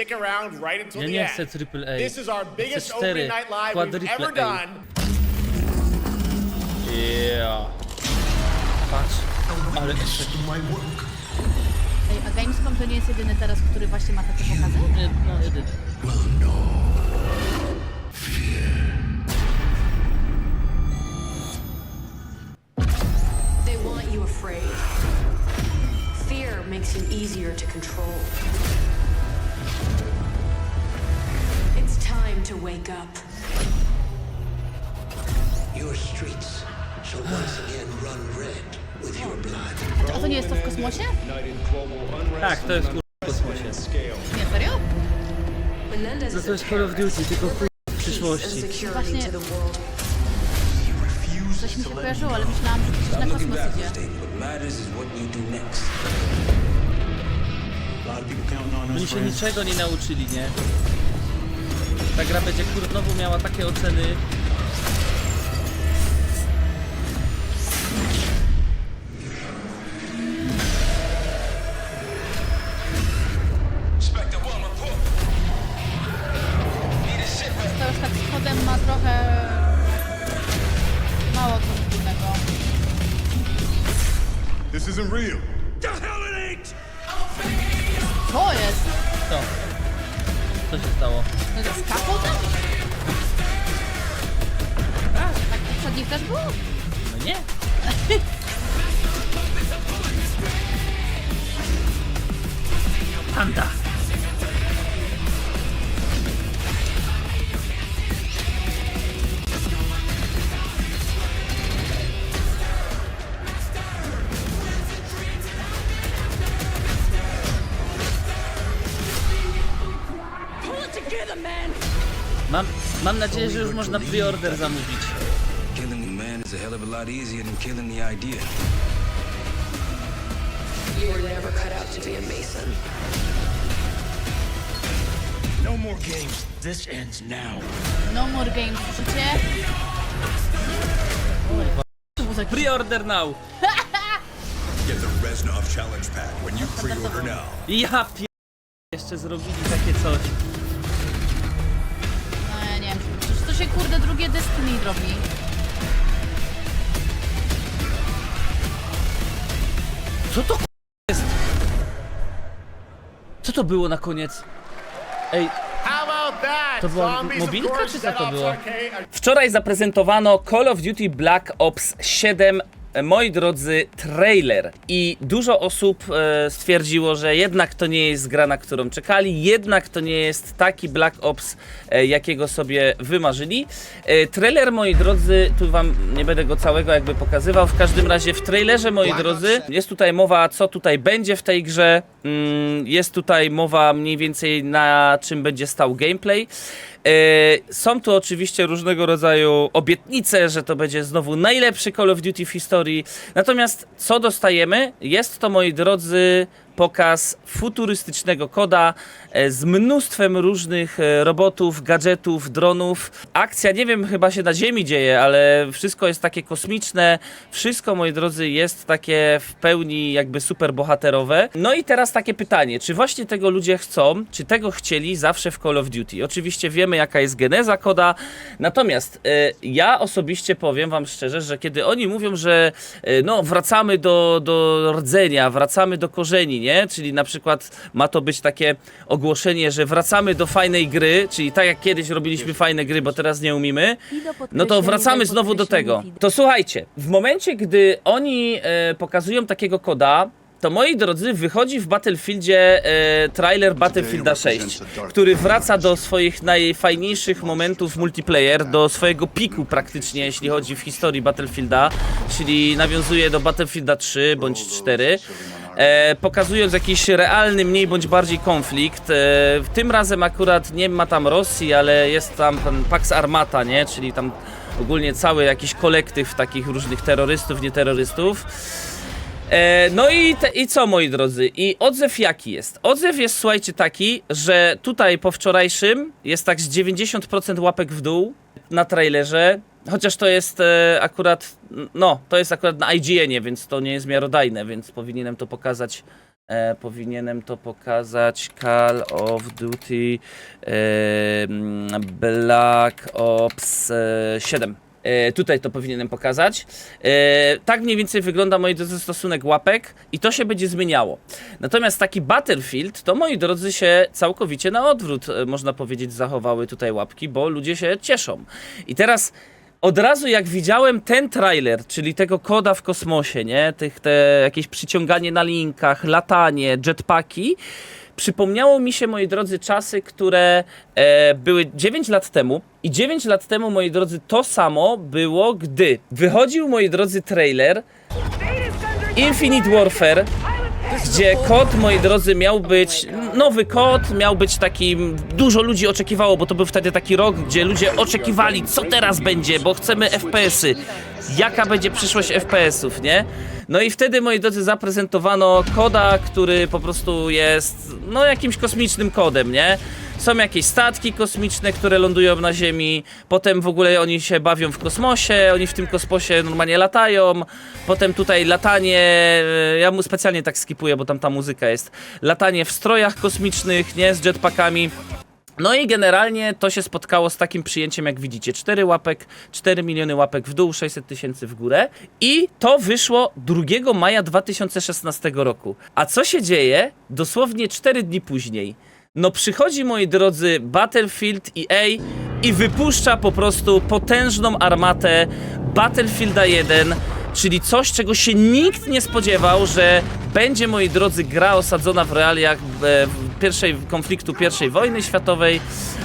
stick around right until Ja the end. chcę. This is our biggest opening night live we've quadruple ever A. done. Yeah. Patrz. Ale efekt. Ej, a Gamescom to nie jest jedyny teraz, który właśnie ma takie pokazy? Nie, No, jedyny. They want you afraid. Fear makes you easier to control. Wake up. Your streets shall once again run red with your blood. A to nie jest to w kosmosie? Tak, to jest w kosmosie. Nie, serio? No is to jest Call of Duty, tylko w przyszłości. Właśnie-. Coś mi się kojarzyło, ale myślałam, że gdzieś na kosmos idzie. Oni się niczego nie nauczyli, nie? Ta gra będzie kur... znowu miała takie oceny. To już tak z kodem ma trochę... Mało co wspólnego. This isn't real. Co jest? Co? Co się stało? To jest scaffoldem? Tak, tak poprzednich też było? No nie. Panda. Mam, mam nadzieję, że już można preorder zamówić. Killing the man is a hell of a lot easier than killing the idea. You were never cut out to be a Mason. No more games. This ends now. No more games, słyszycie? To był taki Preorder now. Get the Reznov Challenge Pack when you pre-order now. Ja pier... Jeszcze zrobili takie coś. Się kurde drugie Destiny robi. Co to k- jest? Co to było na koniec? Ej? To była mobilka, czy co to było? Wczoraj zaprezentowano Call of Duty Black Ops 7. e, Moi drodzy, trailer. I dużo osób e, stwierdziło, że jednak to nie jest gra, na którą czekali, jednak to nie jest taki Black Ops, e, jakiego sobie wymarzyli. E, trailer, moi drodzy, tu wam nie będę go całego jakby pokazywał. W każdym razie w trailerze, moi drodzy, jest tutaj mowa, co tutaj będzie w tej grze. Mm, Jest tutaj mowa mniej więcej na czym będzie stał gameplay. E, Są tu oczywiście różnego rodzaju obietnice, że to będzie znowu najlepszy Call of Duty w historii. Natomiast co dostajemy? Jest to, moi drodzy, pokaz futurystycznego koda e, z mnóstwem różnych e, robotów, gadżetów, dronów. Akcja, nie wiem, chyba się na Ziemi dzieje, ale wszystko jest takie kosmiczne. Wszystko, moi drodzy, jest takie w pełni jakby super bohaterowe. No i teraz takie pytanie, czy właśnie tego ludzie chcą, czy tego chcieli zawsze w Call of Duty? Oczywiście wiemy, jaka jest geneza koda, natomiast e, ja osobiście powiem wam szczerze, że kiedy oni mówią, że e, no wracamy do, do rdzenia, wracamy do korzeni, nie? Czyli na przykład ma to być takie ogłoszenie, że wracamy do fajnej gry, czyli tak jak kiedyś robiliśmy fajne gry, bo teraz nie umiemy, no to wracamy znowu do tego. To słuchajcie, w momencie, gdy oni e, pokazują takiego koda, to moi drodzy, wychodzi w Battlefieldzie e, trailer Battlefielda 6, który wraca do swoich najfajniejszych momentów multiplayer, do swojego piku praktycznie, jeśli chodzi w historii Battlefielda, czyli nawiązuje do Battlefielda 3 bądź 4. E, pokazując jakiś realny, mniej bądź bardziej konflikt. E, tym razem akurat nie ma tam Rosji, ale jest tam ten Pax Armata, nie? Czyli tam ogólnie cały jakiś kolektyw takich różnych terrorystów, nieterrorystów. E, no i, te, i co moi drodzy? I odzew jaki jest? Odzew jest słuchajcie taki, że tutaj po wczorajszym jest tak z 90% łapek w dół na trailerze. Chociaż to jest e, akurat, no, to jest akurat na IGN-ie, więc to nie jest miarodajne, więc powinienem to pokazać E, powinienem to pokazać Call of Duty e, Black Ops e, 7. E, tutaj to powinienem pokazać. E, tak mniej więcej wygląda, moi drodzy, stosunek łapek i to się będzie zmieniało. Natomiast taki Battlefield, to moi drodzy się całkowicie na odwrót, e, można powiedzieć, zachowały tutaj łapki, bo ludzie się cieszą. I teraz od razu jak widziałem ten trailer, czyli tego koda w kosmosie, nie? Tych, te jakieś przyciąganie na linkach, latanie, jetpacki, przypomniało mi się, moi drodzy, czasy, które e, były 9 lat temu. I 9 lat temu, moi drodzy, to samo było, gdy wychodził, moi drodzy, trailer Infinite Warfare, gdzie kod, moi drodzy, miał być nowy kod, miał być taki, dużo ludzi oczekiwało, bo to był wtedy taki rok, gdzie ludzie oczekiwali, co teraz będzie, bo chcemy FPS-y. Jaka będzie przyszłość FPS-ów, nie? No i wtedy, moi drodzy, zaprezentowano koda, który po prostu jest, no, jakimś kosmicznym kodem, nie? Są jakieś statki kosmiczne, które lądują na Ziemi, potem w ogóle oni się bawią w kosmosie, oni w tym kosmosie normalnie latają, potem tutaj latanie, e, ja mu specjalnie tak skipuję, bo tam ta muzyka jest, latanie w strojach kosmicznych, nie, z jetpackami. No i generalnie to się spotkało z takim przyjęciem, jak widzicie. 4 łapek, 4 miliony łapek w dół, 600 tysięcy w górę. I to wyszło 2 maja 2016 roku. A co się dzieje dosłownie 4 dni później? No przychodzi, moi drodzy, Battlefield EA i wypuszcza po prostu potężną armatę Battlefielda 1, czyli coś, czego się nikt nie spodziewał, że będzie, moi drodzy, gra osadzona w realiach e, pierwszej konfliktu pierwszej wojny światowej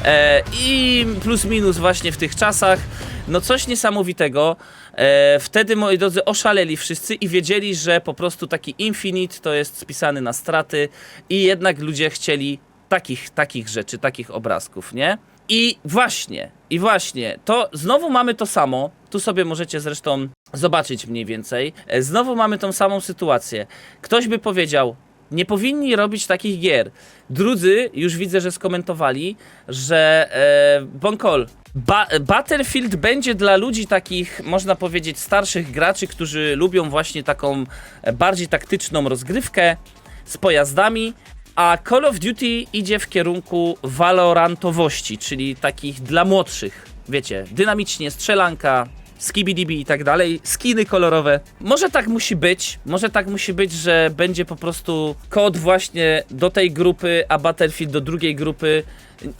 e, i plus minus właśnie w tych czasach. No coś niesamowitego. E, wtedy, moi drodzy, oszaleli wszyscy i wiedzieli, że po prostu taki Infinite to jest spisany na straty i jednak ludzie chcieli takich, takich rzeczy, takich obrazków, nie? I właśnie, i właśnie, to znowu mamy to samo. Tu sobie możecie zresztą zobaczyć mniej więcej. E, Znowu mamy tą samą sytuację. Ktoś by powiedział, nie powinni robić takich gier. Drudzy już widzę, że skomentowali, że e, Bonkol. Ba Battlefield będzie dla ludzi takich, można powiedzieć, starszych graczy, którzy lubią właśnie taką e, bardziej taktyczną rozgrywkę z pojazdami, a Call of Duty idzie w kierunku valorantowości, czyli takich dla młodszych. Wiecie, dynamicznie, strzelanka, skibidibi i tak dalej, skiny kolorowe. Może tak musi być, może tak musi być, że będzie po prostu kod właśnie do tej grupy, a Battlefield do drugiej grupy.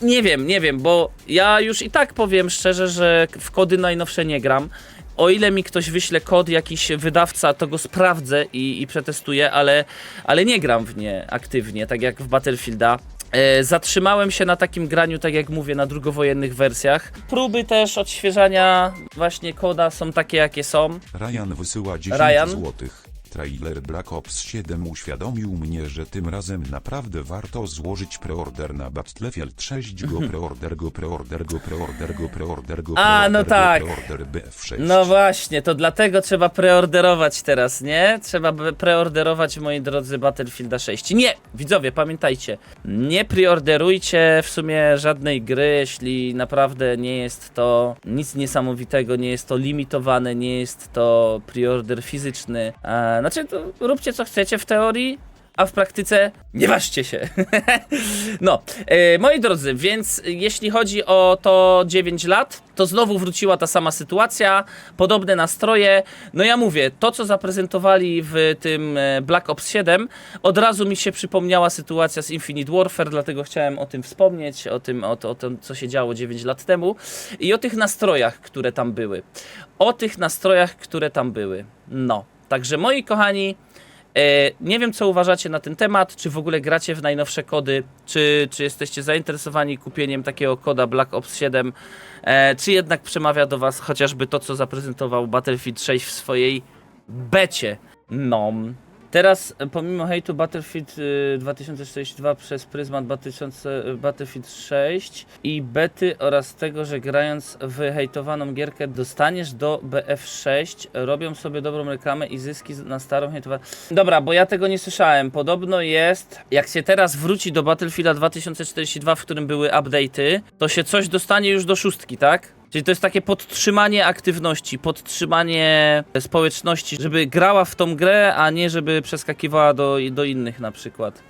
Nie wiem, nie wiem, bo ja już i tak powiem szczerze, że w kody najnowsze nie gram. O ile mi ktoś wyśle kod, jakiś wydawca, to go sprawdzę i, i przetestuję, ale, ale nie gram w nie aktywnie, tak jak w Battlefielda. E, zatrzymałem się na takim graniu, tak jak mówię, na drugowojennych wersjach. Próby też odświeżania właśnie koda są takie, jakie są. Ryan wysyła 10 Ryan? złotych. Trailer Black Ops 7 uświadomił mnie, że tym razem naprawdę warto złożyć preorder na Battlefield 6 go preorder go preorder go preorder go preorder go A, no tak. preorder BF6. No właśnie, to dlatego trzeba preorderować teraz, nie? Trzeba preorderować, moi drodzy, Battlefielda 6. Nie! Widzowie, pamiętajcie, nie preorderujcie w sumie żadnej gry, jeśli naprawdę nie jest to nic niesamowitego, nie jest to limitowane, nie jest to preorder fizyczny. Znaczy, to róbcie co chcecie w teorii, a w praktyce nie ważcie się. no, e, moi drodzy, więc jeśli chodzi o to 9 lat, to znowu wróciła ta sama sytuacja, podobne nastroje. No ja mówię, to co zaprezentowali w tym e, Black Ops 7, od razu mi się przypomniała sytuacja z Infinite Warfare, dlatego chciałem o tym wspomnieć, o tym, o, to, o tym co się działo 9 lat temu i o tych nastrojach, które tam były. O tych nastrojach, które tam były. No, także moi kochani, E, nie wiem, co uważacie na ten temat, czy w ogóle gracie w najnowsze kody, czy, czy jesteście zainteresowani kupieniem takiego koda Black Ops 7, e, czy jednak przemawia do was chociażby to, co zaprezentował Battlefield 6 w swojej becie. No. Teraz, e, pomimo hejtu Battlefield y, 2042 przez pryzmat 2000, y, Battlefield 6 i bety oraz tego, że grając w hejtowaną gierkę dostaniesz do BF6, robią sobie dobrą reklamę i zyski na starą hejtowaną. Dobra, bo ja tego nie słyszałem. Podobno jest, jak się teraz wróci do Battlefielda 2042, w którym były update'y, to się coś dostanie już do szóstki, tak? Czyli to jest takie podtrzymanie aktywności, podtrzymanie społeczności, żeby grała w tą grę, a nie żeby przeskakiwała do, do innych na przykład.